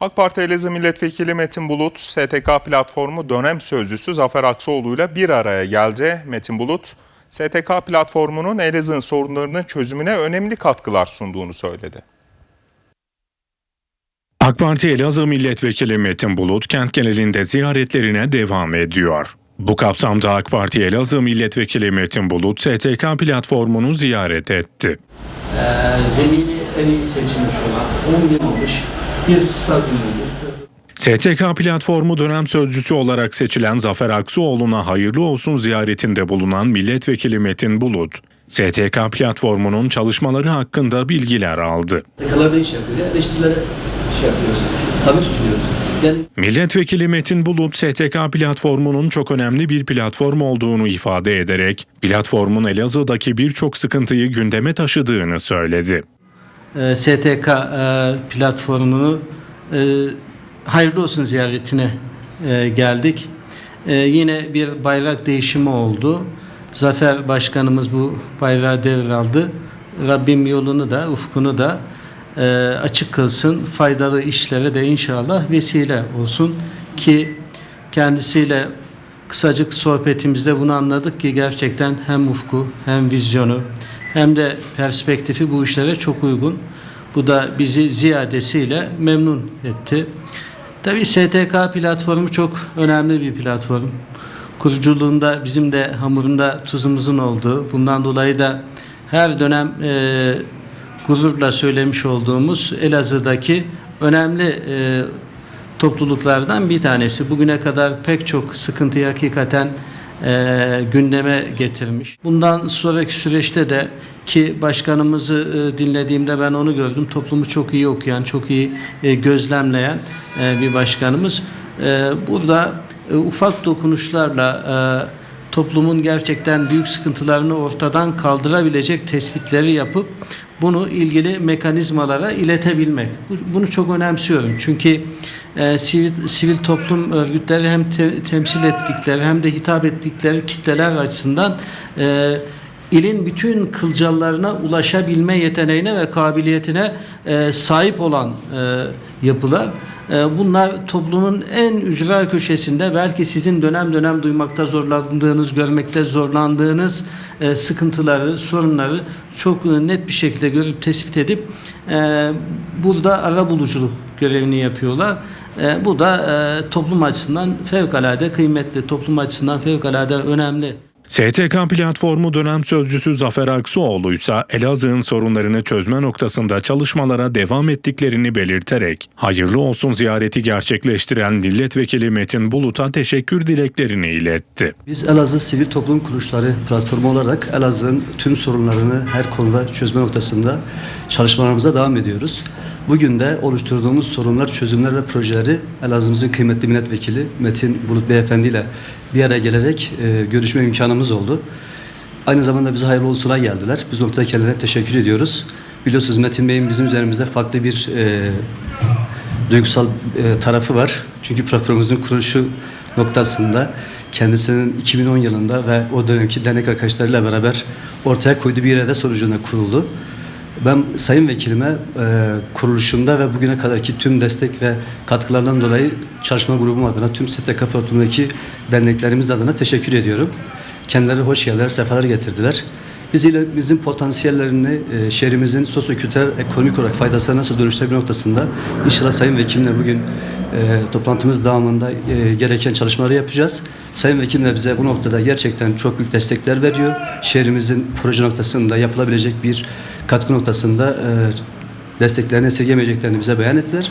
AK Parti Elazığ Milletvekili Metin Bulut, STK platformu dönem sözcüsü Zafer Aksoğlu ile bir araya geldi. Metin Bulut, STK platformunun Elazığ'ın sorunlarının çözümüne önemli katkılar sunduğunu söyledi. AK Parti Elazığ Milletvekili Metin Bulut kent genelinde ziyaretlerine devam ediyor. Bu kapsamda AK Parti Elazığ Milletvekili Metin Bulut STK platformunu ziyaret etti. Ee, zemini en iyi seçilmiş olan 11 olmuş bir stadyumu. STK platformu dönem sözcüsü olarak seçilen Zafer Aksuoğlu'na hayırlı olsun ziyaretinde bulunan milletvekili Metin Bulut, STK platformunun çalışmaları hakkında bilgiler aldı. Tekalarda iş yapıyor. Eleştirilere şey yapıyoruz. Tabi tutuyoruz. Milletvekili Metin Bulut, STK platformunun çok önemli bir platform olduğunu ifade ederek, platformun Elazığ'daki birçok sıkıntıyı gündeme taşıdığını söyledi. e, STK e, platformunu e, hayırlı olsun ziyaretine e, geldik. Yine bir bayrak değişimi oldu. Zafer Başkanımız bu bayrağı devraldı. Rabbim yolunu da ufkunu da e, açık kılsın. Faydalı işlere de inşallah vesile olsun ki kendisiyle kısacık sohbetimizde bunu anladık ki gerçekten hem ufku hem vizyonu hem de perspektifi bu işlere çok uygun. Bu da bizi ziyadesiyle memnun etti. Tabii STK platformu çok önemli bir platform. Kuruculuğunda bizim de hamurunda tuzumuzun olduğu, bundan dolayı da her dönem e, gururla söylemiş olduğumuz Elazığ'daki önemli e, topluluklardan bir tanesi. Bugüne kadar pek çok sıkıntıyı hakikaten e, gündeme getirmiş. Bundan sonraki süreçte de ki başkanımızı e, dinlediğimde ben onu gördüm. Toplumu çok iyi okuyan, çok iyi e, gözlemleyen e, bir başkanımız. E, burada e, ufak dokunuşlarla e, toplumun gerçekten büyük sıkıntılarını ortadan kaldırabilecek tespitleri yapıp bunu ilgili mekanizmalara iletebilmek. Bu- Bunu çok önemsiyorum. Çünkü e, sivil, sivil toplum örgütleri hem te- temsil ettikleri hem de hitap ettikleri kitleler açısından e, ilin bütün kılcallarına ulaşabilme yeteneğine ve kabiliyetine e, sahip olan e, yapılar. E, bunlar toplumun en ücra köşesinde belki sizin dönem dönem duymakta zorlandığınız, görmekte zorlandığınız e, sıkıntıları, sorunları çok net bir şekilde görüp tespit edip e, burada ara buluculuk görevini yapıyorlar. E, bu da e, toplum açısından fevkalade kıymetli, toplum açısından fevkalade önemli. STK platformu dönem sözcüsü Zafer Aksuoğlu ise Elazığ'ın sorunlarını çözme noktasında çalışmalara devam ettiklerini belirterek hayırlı olsun ziyareti gerçekleştiren milletvekili Metin Bulut'a teşekkür dileklerini iletti. Biz Elazığ Sivil Toplum Kuruluşları platformu olarak Elazığ'ın tüm sorunlarını her konuda çözme noktasında çalışmalarımıza devam ediyoruz. Bugün de oluşturduğumuz sorunlar, çözümler ve projeleri Elazığ'ımızın kıymetli milletvekili Metin Bulut Beyefendi ile bir araya gelerek e, görüşme imkanımız oldu. Aynı zamanda bize hayırlı olsuna geldiler. Biz noktada kendilerine teşekkür ediyoruz. Biliyorsunuz Metin Bey'in bizim üzerimizde farklı bir e, duygusal e, tarafı var. Çünkü platformumuzun kuruluşu noktasında kendisinin 2010 yılında ve o dönemki dernek arkadaşlarıyla beraber ortaya koyduğu bir irade sonucunda kuruldu. Ben Sayın Vekilime e, kuruluşunda ve bugüne kadarki tüm destek ve katkılarından dolayı çalışma grubum adına tüm STK platformundaki derneklerimiz adına teşekkür ediyorum. Kendileri hoş geldiler, sefalar getirdiler. Biz ile bizim potansiyellerini e, şehrimizin sosyo-kültürel, ekonomik olarak faydasına nasıl dönüştürebilme noktasında inşallah Sayın Vekilimle bugün e, toplantımız devamında e, gereken çalışmaları yapacağız. Sayın Vekilim de bize bu noktada gerçekten çok büyük destekler veriyor. Şehrimizin proje noktasında yapılabilecek bir katkı noktasında e, desteklerini esirgemeyeceklerini bize beyan ettiler.